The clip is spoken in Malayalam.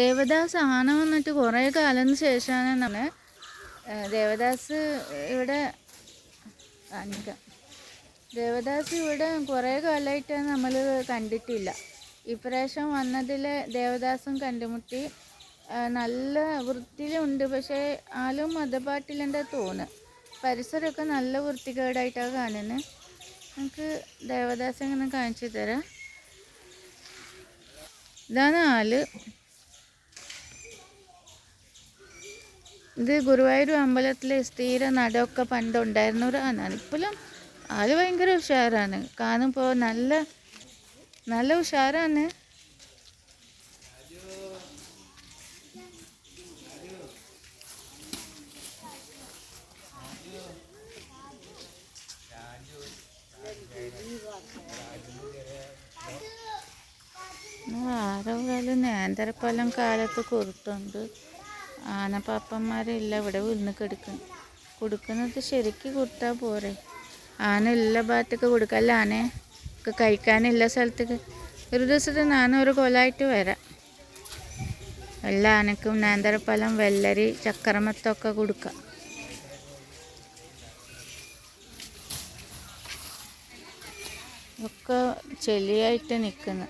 ദേവദാസ് ആന വന്നിട്ട് കുറേ കാലത്തിന് ശേഷമാണ് നമ്മൾ ദേവദാസ് ഇവിടെ കാണിക്കാം ദേവദാസ് ഇവിടെ കുറേ കാലമായിട്ട് നമ്മൾ കണ്ടിട്ടില്ല. ഇപ്രാവശ്യം വന്നതിൽ ദേവദാസും കണ്ടുമുട്ടി. നല്ല വൃത്തിയിലുണ്ട്. പക്ഷേ ആലും മതപാട്ടിലെന്താ തോന്നുന്നു പരിസരമൊക്കെ നല്ല വൃത്തികേടായിട്ടാണ് കാണുന്നത് നമുക്ക് ദേവദാസ് ഇങ്ങനെ കാണിച്ചു തരാം. ഇതാണ് ആൽ ഇത് ഗുരുവായൂർ അമ്പലത്തിലെ സ്ഥിര നടമൊക്കെ പണ്ടുണ്ടായിരുന്ന. ഒരു ഇപ്പോഴും ആൾ ഭയങ്കര ഉഷാറാണ്. കാണുമ്പോൾ നല്ല നല്ല ഉഷാറാണ്. ആരോ കാലം നേന്ത്രപ്പലം കാലത്ത് കൊടുത്തുണ്ട് ആനപ്പാപ്പന്മാരില്ല ഇവിടെ വിന്ന് കെടുക്കും. കൊടുക്കുന്നത് ശരിക്ക് കൊടുത്താൽ പോരെ. ആന എല്ലാ ഭാഗത്തേക്ക് കൊടുക്കല്ല ആനെ ഒക്കെ എല്ലാ സ്ഥലത്തേക്ക്. ഒരു ദിവസത്തെ ഞാൻ ഒരു കൊലമായിട്ട് വരാം. എല്ലാ ആനക്കും നേന്ത്രപ്പഴം വെല്ലരി ചക്കരമത്തൊക്കെ കൊടുക്കാം. ഒക്കെ ചെളിയായിട്ട് നിൽക്കുന്നു.